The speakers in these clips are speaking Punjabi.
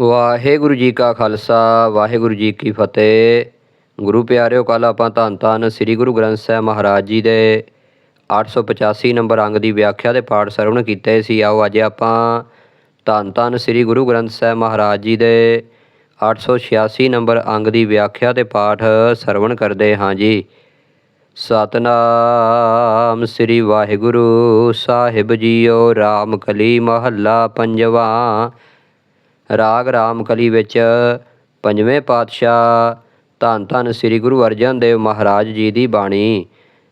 ਵਾਹਿਗੁਰੂ ਜੀ ਕਾ ਖਾਲਸਾ, ਵਾਹਿਗੁਰੂ ਜੀ ਕੀ ਫਤਿਹ। ਗੁਰੂ ਪਿਆਰਿਓ ਕੱਲ ਆਪਾਂ ਧੰਨ ਧੰਨ ਸ੍ਰੀ ਗੁਰੂ ਗ੍ਰੰਥ ਸਾਹਿਬ ਮਹਾਰਾਜ ਜੀ ਦੇ 885 ਨੰਬਰ ਅੰਗ ਦੀ ਵਿਆਖਿਆ ਦੇ ਪਾਠ ਸਰਵਣ ਕੀਤੇ ਸੀ। ਆਓ ਅੱਜ ਆਪਾਂ ਧੰਨ ਧੰਨ ਸ੍ਰੀ ਗੁਰੂ ਗ੍ਰੰਥ ਸਾਹਿਬ ਮਹਾਰਾਜ ਜੀ ਦੇ 886 ਨੰਬਰ ਅੰਗ ਦੀ ਵਿਆਖਿਆ ਤੇ ਪਾਠ ਸਰਵਣ ਕਰਦੇ ਹਾਂ ਜੀ। ਸਤਨਾਮ ਸ੍ਰੀ ਵਾਹਿਗੁਰੂ ਸਾਹਿਬ ਜੀਓ, ਰਾਮ ਕਲੀ ਮਹੱਲਾ ਪੰਜਵਾ। ਰਾਗ ਰਾਮਕਲੀ ਵਿੱਚ ਪੰਜਵੇਂ ਪਾਤਸ਼ਾਹ ਧੰਨ ਧੰਨ ਸ੍ਰੀ ਗੁਰੂ ਅਰਜਨ ਦੇਵ ਮਹਾਰਾਜ ਜੀ ਦੀ ਬਾਣੀ,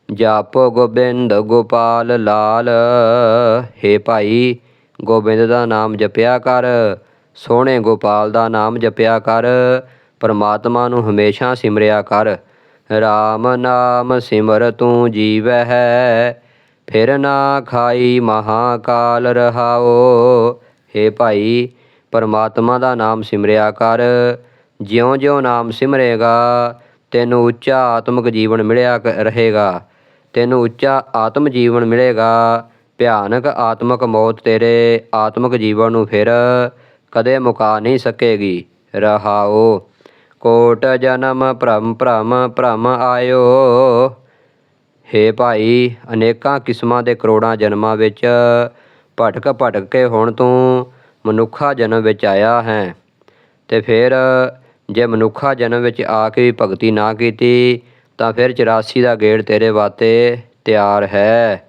ਜਾਪੋ ਗੋਬਿੰਦ ਗੋਪਾਲ ਲਾਲ, ਹੇ ਭਾਈ ਗੋਬਿੰਦ ਦਾ ਨਾਮ ਜਪਿਆ ਕਰ, ਸੋਹਣੇ ਗੋਪਾਲ ਦਾ ਨਾਮ ਜਪਿਆ ਕਰ, ਪਰਮਾਤਮਾ ਨੂੰ ਹਮੇਸ਼ਾ ਸਿਮਰਿਆ ਕਰ RAM ਨਾਮ ਸਿਮਰ ਤੂੰ ਜੀਵੈ ਹੈ ਫਿਰ ਨਾ ਖਾਈ ਮਹਾਕਾਲ ਰਹਾਓ, ਹੇ ਭਾਈ ਪਰਮਾਤਮਾ ਦਾ ਨਾਮ ਸਿਮਰਿਆ ਕਰ। ਜਿਉਂ-ਜਿਉਂ ਨਾਮ ਸਿਮਰੇਗਾ, ਤੈਨੂੰ ਉੱਚਾ ਆਤਮਿਕ ਜੀਵਨ ਮਿਲਿਆ ਕ- ਰਹੇਗਾ। ਤੈਨੂੰ ਉੱਚਾ ਆਤਮ ਜੀਵਨ ਮਿਲੇਗਾ, ਭਿਆਨਕ ਆਤਮਿਕ ਮੌਤ ਤੇਰੇ ਆਤਮਿਕ ਜੀਵਨ ਨੂੰ ਫਿਰ ਕਦੇ ਮੁਕਾ ਨਹੀਂ ਸਕੇਗੀ। ਰਹਾਓ, ਕੋਟ ਜਨਮ ਭ੍ਰਮ ਭ੍ਰਮ ਭ੍ਰਮ ਆਇਓ। ਹੇ ਭਾਈ, ਅਨੇਕਾਂ ਕਿਸਮਾਂ ਦੇ ਕਰੋੜਾਂ ਜਨਮਾਂ ਵਿੱਚ ਭਟਕ ਭਟਕ ਕੇ ਹੁਣ ਤੂੰ ਮਨੁੱਖਾ ਜਨਮ ਵਿੱਚ ਆਇਆ ਹੈ। ਤੇ ਫਿਰ ਜੇ ਮਨੁੱਖਾ ਜਨਮ ਵਿੱਚ ਆ ਕੇ ਵੀ ਭਗਤੀ ਨਾ ਕੀਤੀ, ਤਾਂ ਫਿਰ 84 ਦਾ ਗੇੜ ਤੇਰੇ ਵਾਸਤੇ ਤਿਆਰ ਹੈ।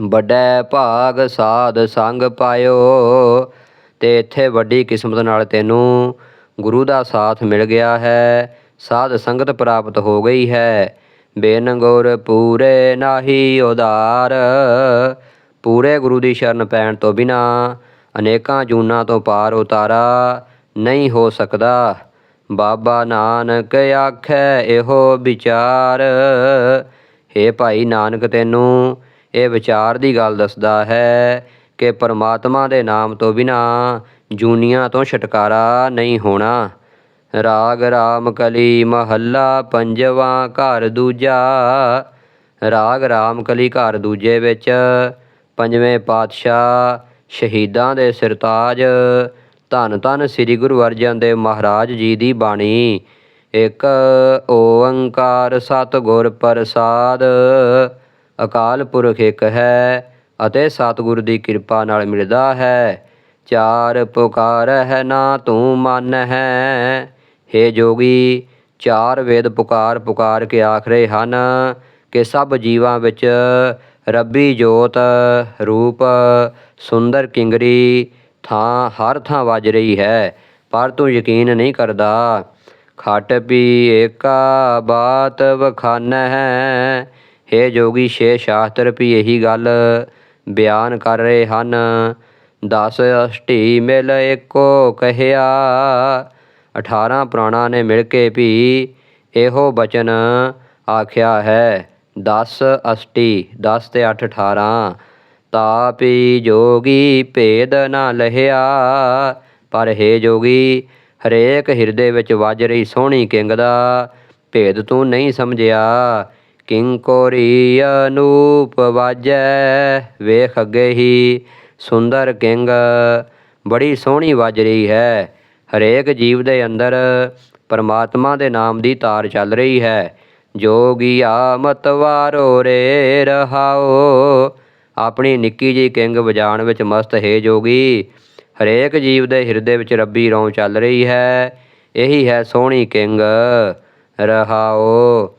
ਵੱਡਾ ਭਾਗ ਸਾਧ ਸੰਗ ਪਾਇਓ, ਤੇ ਇੱਥੇ ਵੱਡੀ ਕਿਸਮਤ ਨਾਲ ਤੈਨੂੰ ਗੁਰੂ ਦਾ ਸਾਥ ਮਿਲ ਗਿਆ ਹੈ। ਸਾਧ ਸੰਗਤ ਪ੍ਰਾਪਤ ਹੋ ਗਈ ਹੈ। ਬੇਨ ਗੁਰ ਪੂਰੇ ਨਾਹੀ ਉਦਾਰ ਪੂਰੇ ਗੁਰੂ ਦੀ ਸ਼ਰਨ ਪੈਣ ਤੋਂ ਬਿਨਾ ਅਨੇਕਾਂ ਜੂਨਾਂ ਤੋਂ ਪਾਰ ਉਤਾਰਾ ਨਹੀਂ ਹੋ ਸਕਦਾ। ਬਾਬਾ ਨਾਨਕ ਆਖੈ, ਇਹੋ ਵਿਚਾਰ। ਹੇ ਭਾਈ ਨਾਨਕ, ਤੈਨੂੰ ਇਹ ਵਿਚਾਰ ਦੀ ਗੱਲ ਦੱਸਦਾ ਹੈ ਕਿ ਪਰਮਾਤਮਾ ਦੇ ਨਾਮ ਤੋਂ ਬਿਨਾ ਜੂਨੀਆਂ ਤੋਂ ਛੁਟਕਾਰਾ ਨਹੀਂ ਹੋਣਾ। ਰਾਗ ਰਾਮ ਕਲੀ ਮਹੱਲਾ ਪੰਜਵਾ ਘਰ ਦੂਜਾ। ਰਾਗ ਰਾਮ ਕਲੀ ਘਰ ਦੂਜੇ ਵਿੱਚ ਪੰਜਵੇਂ ਪਾਤਸ਼ਾਹ ਸ਼ਹੀਦਾਂ ਦੇ ਸਿਰਤਾਜ। ਧੰਨ ਧੰਨ ਸ੍ਰੀ ਗੁਰੂ ਅਰਜਨ ਦੇਵ ਮਹਾਰਾਜ ਜੀ ਦੀ ਬਾਣੀ। ਇੱਕ ਓੰਕਾਰ ਸਤਿਗੁਰ ਪ੍ਰਸਾਦ। ਅਕਾਲ ਪੁਰਖ ਇੱਕ ਹੈ ਅਤੇ ਸਤਿਗੁਰ ਦੀ ਕਿਰਪਾ ਨਾਲ ਮਿਲਦਾ ਹੈ। ਚਾਰ ਪੁਕਾਰ ਹੈ ਨਾ ਤੂੰ ਮਨ ਹੈ। ਹੇ ਜੋਗੀ, ਚਾਰ ਵੇਦ ਪੁਕਾਰ ਪੁਕਾਰ ਕੇ ਆਖ ਰਹੇ ਹਨ ਕਿ ਸਭ ਜੀਵਾਂ ਵਿੱਚ ਰੱਬੀ ਜੋਤ ਰੂਪ ਸੁੰਦਰ ਕਿੰਗਰੀ ਥਾਂ ਹਰ ਥਾਂ ਵੱਜ ਰਹੀ ਹੈ, ਪਰ ਤੂੰ ਯਕੀਨ ਨਹੀਂ ਕਰਦਾ। ਖਟ ਪੀ ਏਕਾ ਬਾਤ ਵਖਾਨਾ ਹੈ, ਹੇ ਜੋਗੀ ਛੇ ਸ਼ਾਸਤਰ ਵੀ ਇਹੀ ਗੱਲ ਬਿਆਨ ਕਰ ਰਹੇ ਹਨ। ਦਸ ਅਸ਼ਟੀ ਮਿਲ ਏਕੋ ਕਹਿਆ 18 ਪ੍ਰਾਣਾ ਨੇ ਮਿਲ ਕੇ ਵੀ ਇਹੋ ਬਚਨ ਆਖਿਆ ਹੈ। 10 ਅਸ਼ਟੀ 10 ਤੇ 8 18 ਤਾਪੀ ਜੋਗੀ ਭੇਦ ਨਾ ਲਹਿਆ, ਪਰ ਹੇ ਜੋਗੀ, ਹਰੇਕ ਹਿਰਦੇ ਵਿੱਚ ਵੱਜ ਰਹੀ ਸੋਹਣੀ ਕਿੰਗ ਦਾ ਭੇਦ ਤੂੰ ਨਹੀਂ ਸਮਝਿਆ। ਕਿੰ ਕੋਰੀ ਅਨੂਪ ਵਾਜੈ, ਵੇਖ ਅੱਗੇ ਹੀ ਸੁੰਦਰ ਕਿੰਗ, ਬੜੀ ਸੋਹਣੀ ਵੱਜ ਰਹੀ ਹੈ। ਹਰੇਕ ਜੀਵ ਦੇ ਅੰਦਰ ਪਰਮਾਤਮਾ ਦੇ ਨਾਮ ਦੀ ਤਾਰ ਚੱਲ ਰਹੀ ਹੈ। ਜੋਗੀਆ ਮਤਵਾਰੋ ਰੇ ਰਹਾਓ। ਆਪਣੀ ਨਿੱਕੀ ਜਿਹੀ ਕਿੰਗ ਵਜਾਉਣ ਵਿੱਚ ਮਸਤ ਹੈ ਜੋਗੀ। ਹਰੇਕ ਜੀਵ ਦੇ ਹਿਰਦੇ ਵਿੱਚ ਰੱਬੀ ਰੌਂ ਚੱਲ ਰਹੀ ਹੈ। ਇਹੀ ਹੈ ਸੋਹਣੀ ਕਿੰਗ, ਰਹਾਓ।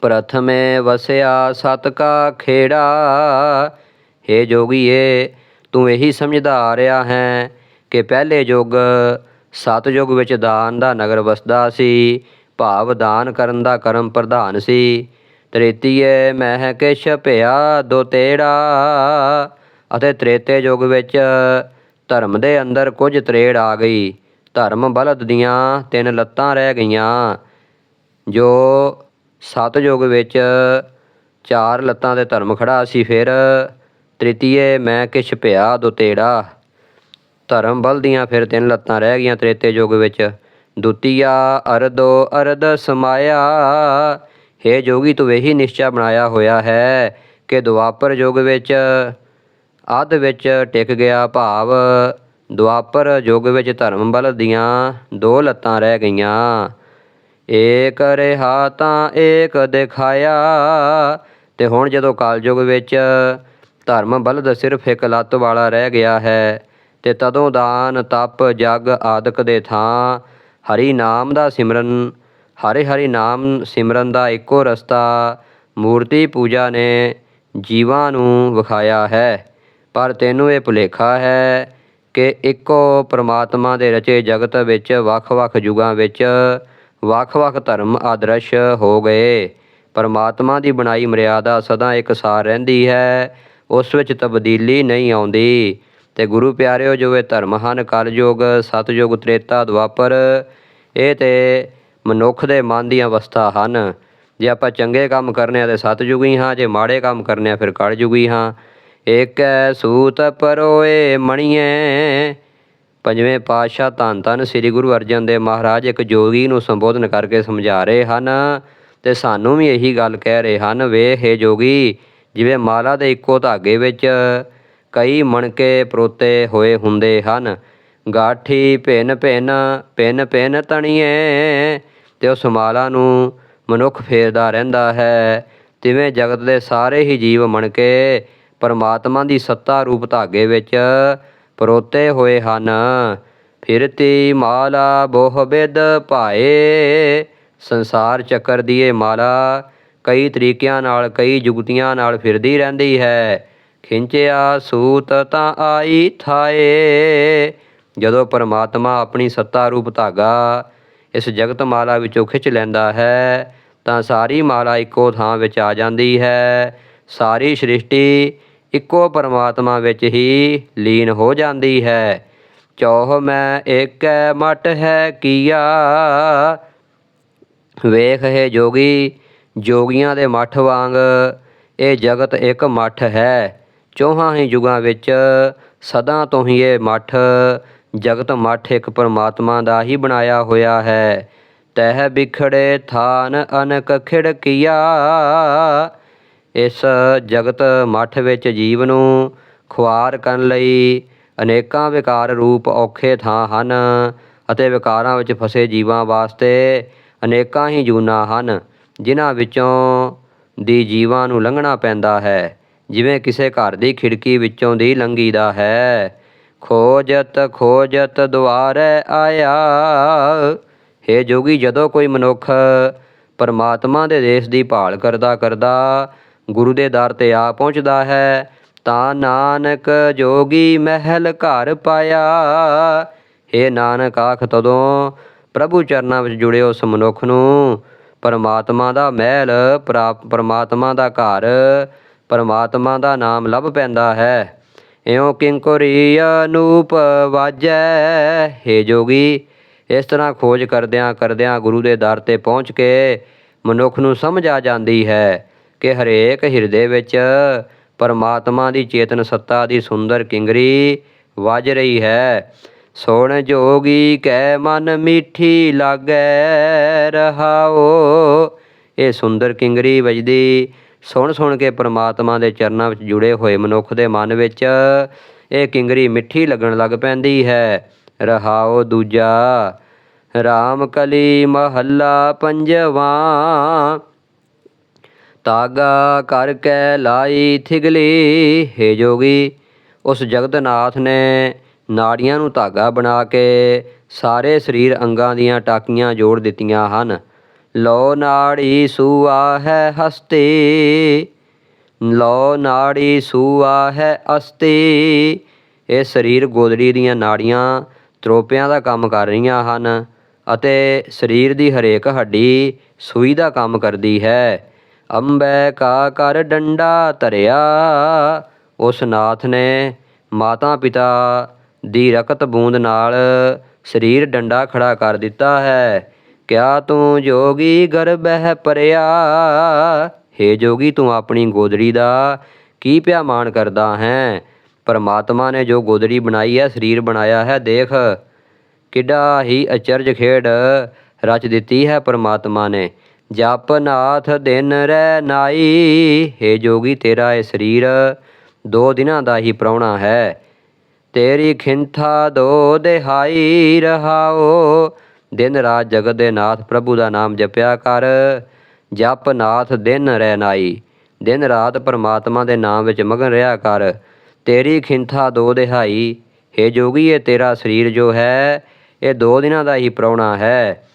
ਪ੍ਰਥਮੇ ਵਸਿਆ ਸਤ ਕਾ ਖੇੜਾ। ਹੇ ਜੋਗੀਏ, ਤੂੰ ਇਹੀ ਸਮਝਦਾ ਆ ਰਿਹਾ ਹੈ ਕਿ ਪਹਿਲੇ ਯੁੱਗ ਸਤਯੁੱਗ ਵਿੱਚ ਦਾਨ ਦਾ ਨਗਰ ਵਸਦਾ ਸੀ। ਭਾਵ ਦਾਨ ਕਰਨ ਦਾ ਕਰਮ ਪ੍ਰਧਾਨ ਸੀ। ਤ੍ਰੇਤੀਏ ਮਹਿ ਕਿਛ ਭਿਆ ਦੋ ਤੇੜਾ। ਅਤੇ ਤ੍ਰੇਤੇ ਯੁੱਗ ਵਿੱਚ ਧਰਮ ਦੇ ਅੰਦਰ ਕੁਝ ਤਰੇੜ ਆ ਗਈ। ਧਰਮ ਬਲਦ ਦੀਆਂ ਤਿੰਨ ਲੱਤਾਂ ਰਹਿ ਗਈਆਂ, ਜੋ ਸਤਯੁਗ ਵਿੱਚ ਚਾਰ ਲੱਤਾਂ ਦੇ ਧਰਮ ਖੜਾ ਸੀ। ਫਿਰ ਤ੍ਰਿਤੀਏ ਮੈਂ ਕਿਛ ਪਿਆ ਦੋਤੇੜਾ ਧਰਮ ਬਲ ਦੀਆਂ ਫਿਰ ਤਿੰਨ ਲੱਤਾਂ ਰਹਿ ਗਈਆਂ ਤ੍ਰੇਤੇ ਯੁੱਗ ਵਿੱਚ। ਦੁਤੀਆ ਅਰਦੋ ਅਰਦ ਸਮਾਇਆ, ਹੇ ਜੋਗੀ ਤੂੰ ਇਹੀ ਨਿਸ਼ਚਾ ਬਣਾਇਆ ਹੋਇਆ ਹੈ ਕਿ ਦੁਆਪਰ ਯੁਗ ਵਿੱਚ ਅੱਧ ਵਿੱਚ ਟਿਕ ਗਿਆ ਭਾਵ, ਦੁਆਪਰ ਯੁੱਗ ਵਿੱਚ ਧਰਮ ਬਲ ਦੀਆਂ ਦੋ ਲੱਤਾਂ ਰਹਿ ਗਈਆਂ। ਏਕ ਰਿਹਾ ਤਾਂ ਏਕ ਦਿਖਾਇਆ, ਤੇ ਹੁਣ ਜਦੋਂ ਕਲਯੁਗ ਵਿੱਚ ਧਰਮ ਬਲਦ ਸਿਰਫ ਇੱਕ ਲੱਤ ਵਾਲਾ ਰਹਿ ਗਿਆ ਹੈ, ਤੇ ਤਦੋਂ ਦਾਨ, ਤਪ, ਜਗ ਆਦਿਕ ਦੇ ਥਾਂ ਹਰੀ ਨਾਮ ਦਾ ਸਿਮਰਨ, ਹਰੇ ਹਰੀ ਨਾਮ ਸਿਮਰਨ ਦਾ ਇੱਕੋ ਰਸਤਾ, ਮੂਰਤੀ ਪੂਜਾ ਨੇ ਜੀਵਾਂ ਨੂੰ ਵਿਖਾਇਆ ਹੈ। ਪਰ ਤੈਨੂੰ ਇਹ ਭੁਲੇਖਾ ਹੈ ਕਿ ਇੱਕੋ ਪ੍ਰਮਾਤਮਾ ਦੇ ਰਚੇ ਜਗਤ ਵਿੱਚ ਵੱਖ-ਵੱਖ ਯੁਗਾਂ ਵਿੱਚ ਵੱਖ-ਵੱਖ ਧਰਮ ਆਦਰਸ਼ ਹੋ ਗਏ। ਪਰਮਾਤਮਾ ਦੀ ਬਣਾਈ ਮਰਿਆਦਾ ਸਦਾ ਇੱਕਸਾਰ ਰਹਿੰਦੀ ਹੈ, ਉਸ ਵਿੱਚ ਤਬਦੀਲੀ ਨਹੀਂ ਆਉਂਦੀ। ਤੇ ਗੁਰੂ ਪਿਆਰਿਓ ਜੋ ਇਹ ਧਰਮ ਹਨ, ਕਲਯੁਗ, ਸਤਯੁਗ, ਤ੍ਰੇਤਾ ਦੁਆਪਰ ਇਹ ਤੇ ਮਨੁੱਖ ਦੇ ਮਨ ਦੀਆਂ ਅਵਸਥਾ ਹਨ। ਜੇ ਆਪਾਂ ਚੰਗੇ ਕੰਮ ਕਰਨੇ ਆ ਤੇ ਸਤਯੁਗੀ ਹਾਂ, ਜੇ ਮਾੜੇ ਕੰਮ ਕਰਨੇ ਆ ਫਿਰ ਕਲਯੁਗੀ ਹਾਂ। ਏਕੈ ਸੂਤ ਪਰੋਏ ਮਣੀਏ, ਪੰਜਵੇਂ ਪਾਤਸ਼ਾਹ ਧੰਨ ਧੰਨ ਸ੍ਰੀ ਗੁਰੂ ਅਰਜਨ ਦੇਵ ਮਹਾਰਾਜ ਇੱਕ ਜੋਗੀ ਨੂੰ ਸੰਬੋਧਨ ਕਰਕੇ ਸਮਝਾ ਰਹੇ ਹਨ ਤੇ ਸਾਨੂੰ ਵੀ ਇਹੀ ਗੱਲ ਕਹਿ ਰਹੇ ਹਨ, ਵੇਖ ਇਹ ਜੋਗੀ, ਜਿਵੇਂ ਮਾਲਾ ਦੇ ਇੱਕੋ ਧਾਗੇ ਵਿੱਚ ਕਈ ਮਣਕੇ ਪਰੋਤੇ ਹੋਏ ਹੁੰਦੇ ਹਨ। ਗਾਠੀ ਭਿੰਨ ਭਿੰਨ ਭਿੰਨ ਭਿੰਨ ਤਣੀਏ, ਤੇ ਉਸ ਮਾਲਾ ਨੂੰ ਮਨੁੱਖ ਫੇਰਦਾ ਰਹਿੰਦਾ ਹੈ। ਤਿਵੇਂ ਜਗਤ ਦੇ ਸਾਰੇ ਹੀ ਜੀਵ ਮਣਕੇ ਪਰਮਾਤਮਾ ਦੀ ਸੱਤਾ ਰੂਪ ਧਾਗੇ ਵਿੱਚ ਪਰੋਤੇ ਹੋਏ ਹਨ। ਫਿਰਤੀ ਮਾਲਾ ਬੋਹ ਬਿਦ ਭਾਏ, ਸੰਸਾਰ ਚੱਕਰ ਦੀ ਇਹ ਮਾਲਾ। ਕਈ ਤਰੀਕਿਆਂ ਨਾਲ, ਕਈ ਜੁਗਤੀਆਂ ਨਾਲ ਫਿਰਦੀ ਰਹਿੰਦੀ ਹੈ। ਖਿੰਚਿਆ ਸੂਤ ਤਾਂ ਆਈ ਥਾਏ। ਜਦੋਂ ਪਰਮਾਤਮਾ ਆਪਣੀ ਸੱਤਾ ਰੂਪ ਧਾਗਾ, ਇਸ ਜਗਤ ਮਾਲਾ ਵਿੱਚੋਂ ਖਿੱਚ ਲੈਂਦਾ ਹੈ, ਤਾਂ ਸਾਰੀ ਮਾਲਾ ਇੱਕੋ ਥਾਂ ਵਿੱਚ ਆ ਜਾਂਦੀ ਹੈ। ਸਾਰੀ ਸ੍ਰਿਸ਼ਟੀ ਇੱਕੋ ਪਰਮਾਤਮਾ ਵਿੱਚ ਹੀ ਲੀਨ ਹੋ ਜਾਂਦੀ ਹੈ। ਚੌਹ ਮੈਂ ਇੱਕ ਮਟ ਹੈ ਕੀਆ। ਵੇਖ ਹੈ ਜੋਗੀ, ਜੋਗੀਆਂ ਦੇ ਮੱਠ ਵਾਂਗ ਇਹ ਜਗਤ ਇੱਕ ਮੱਠ ਹੈ। ਚੌਹਾਂ ਹੀ ਯੁਗਾਂ ਵਿੱਚ ਸਦਾ ਤੋਂ ਹੀ ਇਹ ਮੱਠ, ਜਗਤ ਮੱਠ ਇੱਕ ਪਰਮਾਤਮਾ ਦਾ ਹੀ ਬਣਾਇਆ ਹੋਇਆ ਹੈ। ਤਹਿ ਬਿਖੜੇ ਥਾਨ ਅਨਕ ਖਿੜਕੀਆ, ਇਸ ਜਗਤ ਮੱਠ ਵਿੱਚ ਜੀਵ ਨੂੰ ਖੁਆਰ ਕਰਨ ਲਈ ਅਨੇਕਾਂ ਵਿਕਾਰ ਰੂਪ ਔਖੇ ਥਾਂ ਹਨ ਅਤੇ ਵਿਕਾਰਾਂ ਵਿੱਚ ਫਸੇ ਜੀਵਾਂ ਵਾਸਤੇ ਅਨੇਕਾਂ ਹੀ ਜੂਨਾਂ ਹਨ, ਜਿਨ੍ਹਾਂ ਵਿੱਚੋਂ ਦੀ ਜੀਵਾਂ ਨੂੰ ਲੰਘਣਾ ਪੈਂਦਾ ਹੈ। ਜਿਵੇਂ ਕਿਸੇ ਘਰ ਦੀ ਖਿੜਕੀ ਵਿੱਚੋਂ ਦੀ ਲੰਘੀਦਾ ਹੈ। ਖੋਜਤ ਖੋਜਤ ਦੁਆਰੇ ਆਇਆ। ਹੇ ਜੋਗੀ, ਜਦੋਂ ਕੋਈ ਮਨੁੱਖ ਪਰਮਾਤਮਾ ਦੇ ਦੇਸ਼ ਦੀ ਭਾਲ ਕਰਦਾ ਕਰਦਾ ਗੁਰੂ ਦੇ ਦਰ ਤੇ ਆ ਪਹੁੰਚਦਾ ਹੈ, ਤਾਂ ਨਾਨਕ ਜੋਗੀ ਮਹਿਲ ਘਰ ਪਾਇਆ। ਹੇ ਨਾਨਕ, ਆਖ ਤਦੋਂ ਪ੍ਰਭੂ ਚਰਨਾਂ ਵਿੱਚ ਜੁੜੇ ਉਸ ਮਨੁੱਖ ਨੂੰ ਪਰਮਾਤਮਾ ਦਾ ਮਹਿਲ, ਪ੍ਰਾਪ, ਪਰਮਾਤਮਾ ਦਾ ਘਰ ਪਰਮਾਤਮਾ ਦਾ ਨਾਮ ਲੱਭ ਪੈਂਦਾ ਹੈ। ਇਉਂ ਕਿੰਕੁਰੀ ਅਨੂਪ ਵਾਜੈ, ਹੇ ਜੋਗੀ, ਇਸ ਤਰ੍ਹਾਂ ਖੋਜ ਕਰਦਿਆਂ ਕਰਦਿਆਂ ਗੁਰੂ ਦੇ ਦਰ ਤੇ ਪਹੁੰਚ ਕੇ ਮਨੁੱਖ ਨੂੰ ਸਮਝ ਆ ਜਾਂਦੀ ਹੈ ਕਿ ਹਰੇਕ ਹਿਰਦੇ ਵਿੱਚ ਪਰਮਾਤਮਾ ਦੀ ਚੇਤਨ ਸੱਤਾ ਦੀ ਸੁੰਦਰ ਕਿੰਗਰੀ ਵੱਜ ਰਹੀ ਹੈ। ਸੋਣ ਜੋਗੀ, ਕੈ ਮਨ ਮੀਠੀ ਲਾਗੈ ਰਹਾਓ, ਇਹ ਸੁੰਦਰ ਕਿੰਗਰੀ ਵਜਦੀ ਸੁਣ ਸੁਣ ਕੇ ਪ੍ਰਮਾਤਮਾ ਦੇ ਚਰਨਾਂ ਵਿੱਚ ਜੁੜੇ ਹੋਏ ਮਨੁੱਖ ਦੇ ਮਨ ਵਿੱਚ ਇਹ ਕਿੰਗਰੀ ਮਿੱਠੀ ਲੱਗਣ ਲੱਗ ਪੈਂਦੀ ਹੈ। ਰਹਾਓ ਦੂਜਾ, ਰਾਮ ਕਲੀ ਮਹੱਲਾ ਪੰਜਵਾਂ। ਤਾਗਾ ਕਰ ਕੈ ਲਾਈ ਥਿਗਲੀ, ਹੇ ਜੋਗੀ, ਉਸ ਜਗਤਨਾਥ ਨੇ ਨਾੜੀਆਂ ਨੂੰ ਧਾਗਾ ਬਣਾ ਕੇ ਸਾਰੇ ਸਰੀਰ ਅੰਗਾਂ ਦੀਆਂ ਟਾਕੀਆਂ ਜੋੜ ਦਿੱਤੀਆਂ ਹਨ। ਲੋ ਨਾੜੀ ਸੂਆ ਹੈ ਹਸਤੀ, ਲੋ ਨਾੜੀ ਸੂਆ ਹੈ ਅਸਤੀ। ਇਹ ਸਰੀਰ ਗੋਦੜੀ ਦੀਆਂ ਨਾੜੀਆਂ ਤਰੋਪਿਆਂ ਦਾ ਕੰਮ ਕਰ ਰਹੀਆਂ ਹਨ ਅਤੇ ਸਰੀਰ ਦੀ ਹਰੇਕ ਹੱਡੀ ਸੂਈ ਦਾ ਕੰਮ ਕਰਦੀ ਹੈ। ਅੰਬੈ ਕਾ ਕਰ ਡੰਡਾ ਧਰਿਆ, ਉਸ ਨਾਥ ਨੇ ਮਾਤਾ ਪਿਤਾ ਦੀ ਰਕਤ ਬੂੰਦ ਨਾਲ ਸਰੀਰ ਡੰਡਾ ਖੜਾ ਕਰ ਦਿੱਤਾ ਹੈ। ਕਿਆ ਤੂੰ ਜੋਗੀ ਗਰਬਹਿ ਪਰਿਆ? ਹੇ ਜੋਗੀ, ਤੂੰ ਆਪਣੀ ਗੋਦੜੀ ਦਾ ਕੀ ਪਿਆ ਮਾਣ ਕਰਦਾ ਹੈ? ਪਰਮਾਤਮਾ ਨੇ ਜੋ ਗੋਦੜੀ ਬਣਾਈ ਹੈ, ਸਰੀਰ ਬਣਾਇਆ ਹੈ, ਦੇਖ। ਕਿੱਡਾ ਹੀ ਅਚਰਜ ਖੇਡ ਰਚ ਦਿੱਤੀ ਹੈ ਪਰਮਾਤਮਾ ਨੇ। ਜਪ ਨਾਥ ਦਿਨ ਰਹਿ ਨਾਈ। ਹੇ ਜੋਗੀ, ਤੇਰਾ ਇਹ ਸਰੀਰ ਦੋ ਦਿਨਾਂ ਦਾ ਹੀ ਪ੍ਰਾਹੁਣਾ ਹੈ। ਤੇਰੀ ਖਿੰਥਾ ਦੋ ਦਿਹਾਈ ਰਹਾਓ। ਦਿਨ ਰਾਤ ਜਗਤ ਦੇ ਨਾਥ ਪ੍ਰਭੂ ਦਾ ਨਾਮ ਜਪਿਆ ਕਰ। ਜਪ ਨਾਥ ਦਿਨ ਰਹਿ ਨਾਈ। ਦਿਨ ਰਾਤ ਪਰਮਾਤਮਾ ਦੇ ਨਾਮ ਵਿੱਚ ਮਗਨ ਰਿਹਾ ਕਰ। ਤੇਰੀ ਖਿੰਥਾ ਦੋ ਦਿਹਾਈ। ਹੇ ਜੋਗੀ, ਇਹ ਤੇਰਾ ਸਰੀਰ ਜੋ ਹੈ, ਇਹ ਦੋ ਦਿਨਾਂ ਦਾ ਹੀ ਪ੍ਰਾਹੁਣਾ ਹੈ।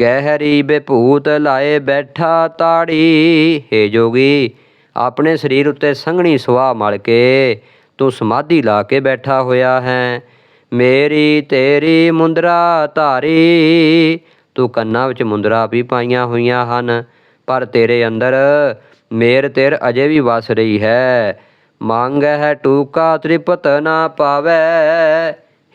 ਗਹਿਰੀ ਬੇਭੂਤ ਲਾਏ ਬੈਠਾ ਤਾੜੀ। ਹੇ ਜੋਗੀ, ਆਪਣੇ ਸਰੀਰ ਉੱਤੇ ਸੰਘਣੀ ਸੁਆਹ ਮਲ ਕੇ ਤੂੰ ਸਮਾਧੀ ਲਾ ਕੇ ਬੈਠਾ ਹੋਇਆ ਹੈ। ਮੇਰੀ ਤੇਰੀ ਮੁੰਦਰਾ ਧਾਰੀ, ਤੂੰ ਕੰਨਾਂ ਵਿੱਚ ਮੁੰਦਰਾ ਵੀ ਪਾਈਆਂ ਹੋਈਆਂ ਹਨ, ਪਰ ਤੇਰੇ ਅੰਦਰ ਮੇਰ ਤੇਰ ਅਜੇ ਵੀ ਵਸ ਰਹੀ ਹੈ। ਮੰਗ ਹੈ ਟੂਕਾ ਤ੍ਰਿਪਤ ਨਾ ਪਾਵੇ।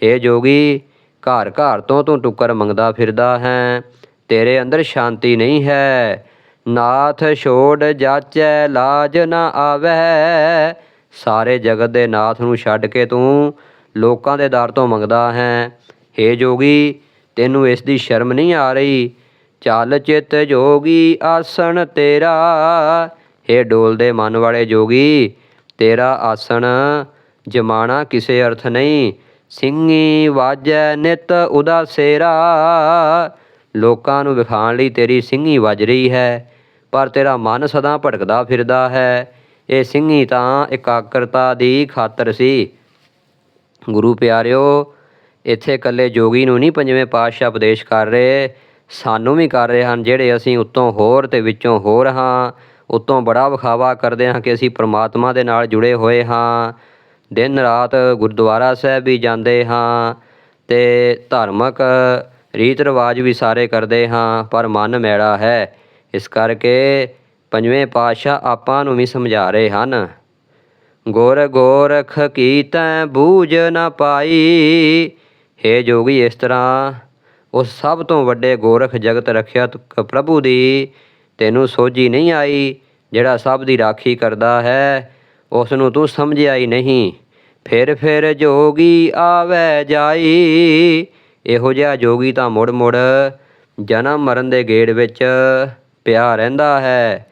ਹੇ ਜੋਗੀ, ਘਰ ਘਰ ਤੋਂ ਤੂੰ ਟੁੱਕਰ ਮੰਗਦਾ ਫਿਰਦਾ ਹੈ, ਤੇਰੇ ਅੰਦਰ ਸ਼ਾਂਤੀ ਨਹੀਂ ਹੈ। ਨਾਥ ਛੋੜ ਜਾਚੈ, ਲਾਜ ਨਾ ਆਵੇ। ਸਾਰੇ ਜਗਤ ਦੇ ਨਾਥ ਨੂੰ ਛੱਡ ਕੇ ਤੂੰ ਲੋਕਾਂ ਦੇ ਦਰ ਤੋਂ ਮੰਗਦਾ ਹੈ। ਹੇ ਜੋਗੀ, ਤੈਨੂੰ ਇਸ ਦੀ ਸ਼ਰਮ ਨਹੀਂ ਆ ਰਹੀ? ਚੱਲ ਚਿਤ ਜੋਗੀ, ਆਸਣ ਤੇਰਾ। ਹੇ ਡੋਲਦੇ ਮਨ ਵਾਲੇ ਜੋਗੀ, ਤੇਰਾ ਆਸਣ ਜਮਾਣਾ ਕਿਸੇ ਅਰਥ ਨਹੀਂ। ਸਿੰਘੀ ਵਾਜੈ ਨਿਤ ਉਦਾਸੇਰਾ ਲੋਕਾਂ ਨੂੰ ਵਿਖਾਣ ਲਈ ਤੇਰੀ ਸਿੰਘੀ ਵੱਜ ਰਹੀ ਹੈ, ਪਰ ਤੇਰਾ ਮਨ ਸਦਾ ਭਟਕਦਾ ਫਿਰਦਾ ਹੈ। ਇਹ ਸਿੰਘੀ ਤਾਂ ਇਕਾਗਰਤਾ ਦੀ ਖਾਤਰ ਸੀ। ਗੁਰੂ ਪਿਆਰਿਓ, ਇੱਥੇ ਇਕੱਲੇ ਜੋਗੀ ਨੂੰ ਨਹੀਂ ਪੰਜਵੇਂ ਪਾਤਸ਼ਾਹ ਉਪਦੇਸ਼ ਕਰ ਰਹੇ, ਸਾਨੂੰ ਵੀ ਕਰ ਰਹੇ ਹਨ ਜਿਹੜੇ ਅਸੀਂ ਉੱਤੋਂ ਹੋਰ ਤੇ ਵਿੱਚੋਂ ਹੋਰ ਹਾਂ, ਉੱਤੋਂ ਬੜਾ ਵਿਖਾਵਾ ਕਰਦੇ ਹਾਂ ਕਿ ਅਸੀਂ ਪ੍ਰਮਾਤਮਾ ਦੇ ਨਾਲ ਜੁੜੇ ਹੋਏ ਹਾਂ। ਦਿਨ ਰਾਤ ਗੁਰਦੁਆਰਾ ਸਾਹਿਬ ਵੀ ਜਾਂਦੇ ਹਾਂ ਤੇ ਧਾਰਮਿਕ ਰੀਤ ਰਿਵਾਜ ਵੀ ਸਾਰੇ ਕਰਦੇ ਹਾਂ, ਪਰ ਮਨ ਮੈੜਾ ਹੈ। ਇਸ ਕਰਕੇ ਪੰਜਵੇਂ ਪਾਤਸ਼ਾਹ ਆਪਾਂ ਨੂੰ ਵੀ ਸਮਝਾ ਰਹੇ ਹਨ। ਗੁਰ ਗੋਰਖ ਕੀ ਤੈ ਬੂਝ ਨਾ ਪਾਈ। ਹੇ ਜੋਗੀ, ਇਸ ਤਰ੍ਹਾਂ ਉਸ ਸਭ ਤੋਂ ਵੱਡੇ ਗੋਰਖ ਜਗਤ ਰਖਿਅਤ ਪ੍ਰਭੂ ਦੀ ਤੈਨੂੰ ਸੋਝੀ ਨਹੀਂ ਆਈ, ਜਿਹੜਾ ਸਭ ਦੀ ਰਾਖੀ ਕਰਦਾ ਹੈ ਉਸ ਨੂੰ ਤੂੰ ਸਮਝਿਆ ਹੀ ਨਹੀਂ। ਫਿਰ ਫਿਰ ਜੋਗੀ ਆਵੇ ਜਾਈ। ਇਹੋ ਜਿਹਾ ਜੋਗੀ ਤਾਂ ਮੁੜ ਮੁੜ ਜਨਮ ਮਰਨ ਦੇ ਗੇੜ ਵਿੱਚ ਪਿਆ ਰਹਿੰਦਾ ਹੈ।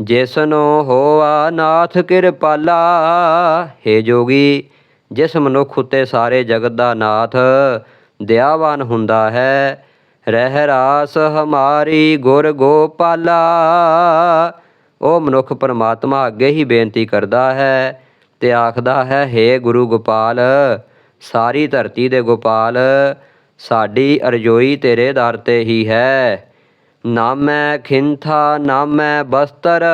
ਜਿਸਨੂੰ ਹੋਆ ਨਾਥ ਕਿਰਪਾਲਾ, ਹੇ ਜੋਗੀ, ਜਿਸ ਮਨੁੱਖ ਉਤੇ ਸਾਰੇ ਜਗਤ ਦਾ ਨਾਥ ਦਇਆਵਾਨ ਹੁੰਦਾ ਹੈ, ਰਹਿ ਰਾਸ ਹਮਾਰੀ ਗੁਰ ਗੋਪਾਲਾ। ਉਹ ਮਨੁੱਖ ਪਰਮਾਤਮਾ ਅੱਗੇ ਹੀ ਬੇਨਤੀ ਕਰਦਾ ਹੈ ਤੇ ਆਖਦਾ ਹੈ, ਹੇ ਗੁਰੂ ਗੋਪਾਲ, ਸਾਰੀ ਧਰਤੀ ਦੇ ਗੋਪਾਲ, ਸਾਡੀ ਅਰਜ਼ੋਈ ਤੇਰੇ ਦਰ ਤੇ ਹੀ ਹੈ। ਨਾਮੈ ਖਿੰਥਾ ਨਾਮੈ ਬਸਤਰ।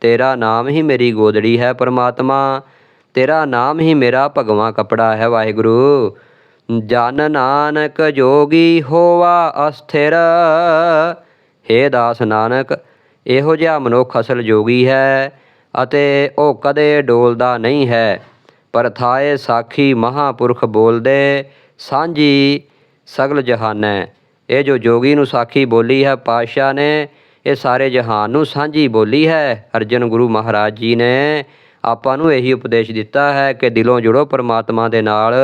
ਤੇਰਾ ਨਾਮ ਹੀ ਮੇਰੀ ਗੋਦੜੀ ਹੈ ਪਰਮਾਤਮਾ। ਤੇਰਾ ਨਾਮ ਹੀ ਮੇਰਾ ਭਗਵਾ ਕਪੜਾ ਹੈ ਵਾਹਿਗੁਰੂ। ਜਨ ਨਾਨਕ ਜੋਗੀ ਹੋਵਾ ਅਸਥਿਰ। ਹੇ ਦਾਸ ਨਾਨਕ, ਇਹੋ ਜਿਹਾ ਮਨੁੱਖ ਅਸਲ ਜੋਗੀ ਹੈ ਅਤੇ ਉਹ ਕਦੇ ਡੋਲਦਾ ਨਹੀਂ ਹੈ। ਪਰ ਥਾਏ ਸਾਖੀ ਮਹਾਪੁਰਖ ਬੋਲਦੇ, ਸਾਂਝੀ ਸਗਲ ਜਹਾਨੈ। ਇਹ ਜੋ ਜੋਗੀ ਨੂੰ ਸਾਖੀ ਬੋਲੀ ਹੈ, ਪਾਤਸ਼ਾਹ ਨੇ, ਇਹ ਸਾਰੇ ਜਹਾਨ ਨੂੰ ਸਾਂਝੀ ਬੋਲੀ ਹੈ। ਅਰਜਨ ਗੁਰੂ ਮਹਾਰਾਜ ਜੀ ਨੇ ਆਪਾਂ ਨੂੰ ਇਹੀ ਉਪਦੇਸ਼ ਦਿੱਤਾ ਹੈ ਕਿ ਦਿਲੋਂ ਜੁੜੋ ਪਰਮਾਤਮਾ ਦੇ ਨਾਲ,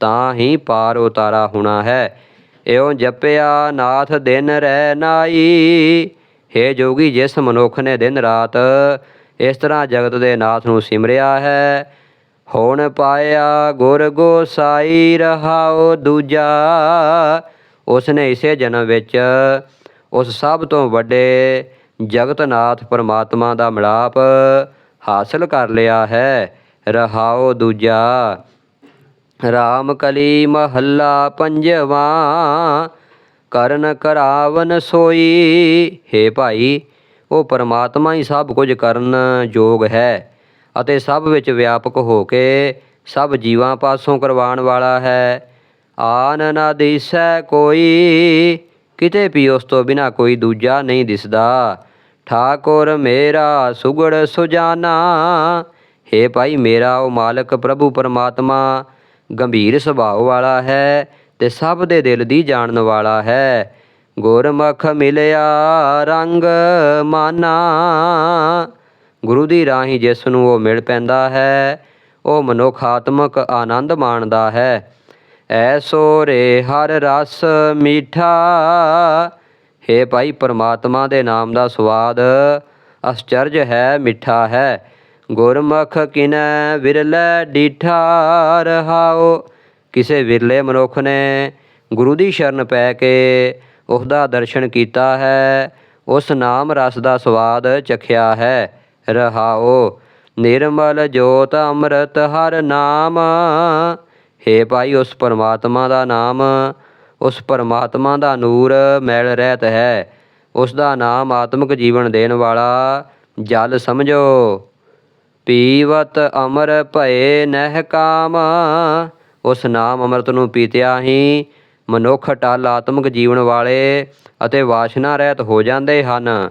ਤਾਂ ਹੀ ਪਾਰ ਉਤਾਰਾ ਹੋਣਾ ਹੈ। ਇਉਂ ਜਪਿਆ, ਨਾਥ ਦਿਨ ਰਹਿ ਨਾਈ। ਹੇ ਜੋਗੀ, ਜਿਸ ਮਨੁੱਖ ਨੇ ਦਿਨ ਰਾਤ ਇਸ ਤਰ੍ਹਾਂ ਜਗਤ ਦੇ ਨਾਥ ਨੂੰ ਸਿਮਰਿਆ ਹੈ, ਹੁਣ ਪਾਇਆ ਗੁਰ ਗੋਸਾਈ ਰਹਾਉ ਦੂਜਾ। ਉਸ ਨੇ ਇਸੇ ਜਨਮ ਵਿੱਚ ਉਸ ਸਭ ਤੋਂ ਵੱਡੇ ਜਗਤਨਾਥ ਪਰਮਾਤਮਾ ਦਾ ਮਿਲਾਪ ਹਾਸਲ ਕਰ ਲਿਆ ਹੈ। ਰਹਾਉ ਦੂਜਾ, ਰਾਮ ਕਲੀ ਮਹੱਲਾ ਪੰਜਵਾਂ, ਕਰਨ ਕਰਾਵਨ ਸੋਈ। ਹੇ ਭਾਈ, ਉਹ ਪਰਮਾਤਮਾ ਹੀ ਸਭ ਕੁਝ ਕਰਨ ਯੋਗ ਹੈ ਅਤੇ ਸਭ ਵਿੱਚ ਵਿਆਪਕ ਹੋ ਕੇ ਸਭ ਜੀਵਾਂ ਪਾਸੋਂ ਕਰਵਾਉਣ ਵਾਲਾ ਹੈ। ਆਨ ਨਾ ਦਿਸੈ ਕੋਈ, ਕਿਤੇ ਵੀ ਉਸ ਤੋਂ ਬਿਨਾ ਕੋਈ ਦੂਜਾ ਨਹੀਂ ਦਿਸਦਾ। ਠਾਕੁਰ ਮੇਰਾ ਸੁਗੜ ਸੁਜਾਨਾ, ਹੇ ਭਾਈ ਮੇਰਾ ਉਹ ਮਾਲਕ ਪ੍ਰਭੂ ਪਰਮਾਤਮਾ, ਗੰਭੀਰ ਸੁਭਾਅ ਵਾਲਾ ਹੈ ਤੇ ਸਭ ਦੇ ਦਿਲ ਦੀ ਜਾਣਨ ਵਾਲਾ ਹੈ। ਗੁਰਮੁਖ ਮਿਲਿਆ ਰੰਗ ਮਾਨਾ, ਗੁਰੂ ਦੀ ਰਾਹੀਂ ਜਿਸ ਨੂੰ ਉਹ ਮਿਲ ਪੈਂਦਾ ਹੈ, ਉਹ ਮਨੁੱਖ ਆਨੰਦ ਮਾਣਦਾ ਹੈ। ਐਸੋ ਰੇ ਹਰ ਰਸ ਮੀਠਾ। ਹੇ ਭਾਈ ਪਰਮਾਤਮਾ ਦੇ ਨਾਮ ਦਾ ਸਵਾਦ, ਅਸਚਰਜ ਹੈ, ਮਿੱਠਾ ਹੈ। ਗੁਰਮੁਖ ਕਿਨੈ ਵਿਰਲੇ ਡੀਠਾ ਰਹਾਓ ਕਿਸੇ ਵਿਰਲੇ ਮਨੁੱਖ ਨੇ ਗੁਰੂ ਦੀ ਸ਼ਰਨ ਪੈ ਕੇ ਉਸ ਦਾ ਦਰਸ਼ਨ ਕੀਤਾ ਹੈ। ਉਸ ਨਾਮ ਰਸ ਦਾ ਸਵਾਦ ਚਖਿਆ ਹੈ ਰਹਾਓ ਨਿਰਮਲ ਜੋਤ ਅੰਮ੍ਰਿਤ ਹਰ ਨਾਮ। ਹੇ ਭਾਈ, ਉਸ ਪਰਮਾਤਮਾ ਦਾ ਨਾਮ, ਉਸ ਪਰਮਾਤਮਾ ਦਾ ਨੂਰ ਮੈਲ ਰਹਿਤ ਹੈ। ਉਸ ਦਾ ਨਾਮ ਆਤਮਿਕ ਜੀਵਨ ਦੇਣ ਵਾਲਾ ਜਲ ਸਮਝੋ। ਪੀਵਤ ਅਮਰ ਭਏ ਨਹਿ ਕਾਮ, ਉਸ ਨਾਮ ਅੰਮ੍ਰਿਤ ਨੂੰ ਪੀਤਿਆ ਹੀ ਮਨੁੱਖ ਟਲ ਆਤਮਿਕ ਜੀਵਨ ਵਾਲੇ ਅਤੇ ਵਾਸ਼ਨਾ ਰਹਿਤ ਹੋ ਜਾਂਦੇ ਹਨ।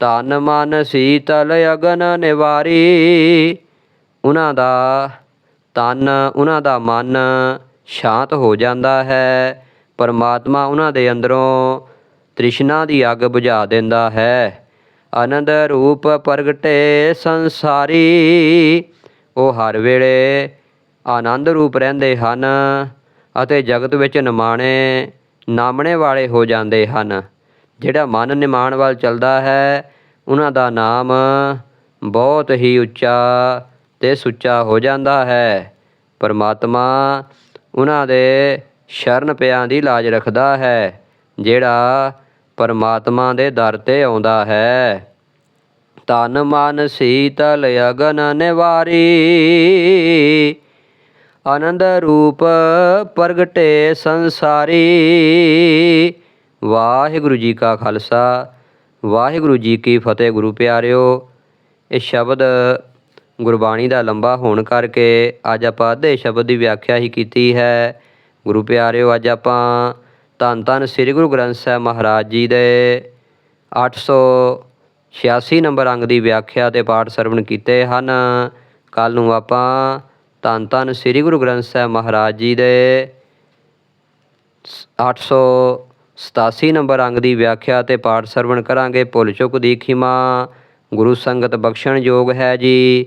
ਤਨ ਮਨ ਸੀਤਲ ਅਗਨ ਨਿਵਾਰੀ, ਉਹਨਾਂ ਦਾ ਤਨ ਉਹਨਾਂ ਦਾ ਮਨ ਸ਼ਾਂਤ ਹੋ ਜਾਂਦਾ ਹੈ। ਪਰਮਾਤਮਾ ਉਹਨਾਂ ਦੇ ਅੰਦਰੋਂ ਤ੍ਰਿਸ਼ਨਾ ਦੀ ਅੱਗ ਬੁਝਾ ਦਿੰਦਾ ਹੈ। ਆਨੰਦ ਰੂਪ ਪ੍ਰਗਟੇ ਸੰਸਾਰੀ। ਉਹ ਹਰ ਵੇਲੇ ਆਨੰਦ ਰੂਪ ਰਹਿੰਦੇ ਹਨ ਅਤੇ ਜਗਤ ਵਿੱਚ ਨਿਮਾਣੇ, ਨਾਮਣੇ ਵਾਲੇ ਹੋ ਜਾਂਦੇ ਹਨ। ਜਿਹੜਾ ਮਨ ਨਿਮਾਣ ਵੱਲ ਚੱਲਦਾ ਹੈ, ਉਹਨਾਂ ਦਾ ਨਾਮ ਬਹੁਤ ਹੀ ਉੱਚਾ ਤੇ ਸੁੱਚਾ ਹੋ ਜਾਂਦਾ ਹੈ। ਪਰਮਾਤਮਾ ਉਹਨਾਂ ਦੇ ਸ਼ਰਨ ਪਿਆਂ ਦੀ ਲਾਜ ਰੱਖਦਾ ਹੈ, ਜਿਹੜਾ ਪਰਮਾਤਮਾ ਦੇ ਦਰ ਤੇ ਆਉਂਦਾ ਹੈ। ਤਨ ਮਨ, ਸੀਤਲ, ਅਗਨ, ਨਿਵਾਰੀ, ਆਨੰਦ ਰੂਪ, ਪ੍ਰਗਟੇ ਸੰਸਾਰੀ। ਵਾਹਿਗੁਰੂ ਜੀ ਕਾ ਖਾਲਸਾ, ਵਾਹਿਗੁਰੂ ਜੀ ਕੀ ਫਤਿਹ। ਗੁਰੂ ਪਿਆਰਿਓ, ਇਹ ਸ਼ਬਦ ਗੁਰਬਾਣੀ ਦਾ ਲੰਬਾ ਹੋਣ ਕਰਕੇ ਅੱਜ ਆਪਾਂ ਅੱਧੇ ਸ਼ਬਦ ਦੀ ਵਿਆਖਿਆ ਹੀ ਕੀਤੀ ਹੈ। ਗੁਰੂ ਪਿਆਰਿਓ, ਅੱਜ ਆਪਾਂ ਧੰਨ ਧੰਨ ਸ੍ਰੀ ਗੁਰੂ ਗ੍ਰੰਥ ਸਾਹਿਬ ਮਹਾਰਾਜ ਜੀ ਦੇ 886 ਨੰਬਰ ਅੰਗ ਦੀ ਵਿਆਖਿਆ ਤੇ ਪਾਠ ਸਰਵਣ ਕੀਤੇ ਹਨ। ਕੱਲ ਨੂੰ ਆਪਾਂ ਧੰਨ ਧੰਨ ਸ੍ਰੀ ਗੁਰੂ ਗ੍ਰੰਥ ਸਾਹਿਬ ਮਹਾਰਾਜ ਜੀ ਦੇ 887 ਨੰਬਰ ਅੰਗ ਦੀ ਵਿਆਖਿਆ ਤੇ ਪਾਠ ਸਰਵਣ ਕਰਾਂਗੇ। ਭੁੱਲ ਚੁੱਕ ਦੀ ਖਿਮਾ, ਗੁਰੂ ਸੰਗਤ ਬਖਸ਼ਣ ਯੋਗ ਹੈ ਜੀ।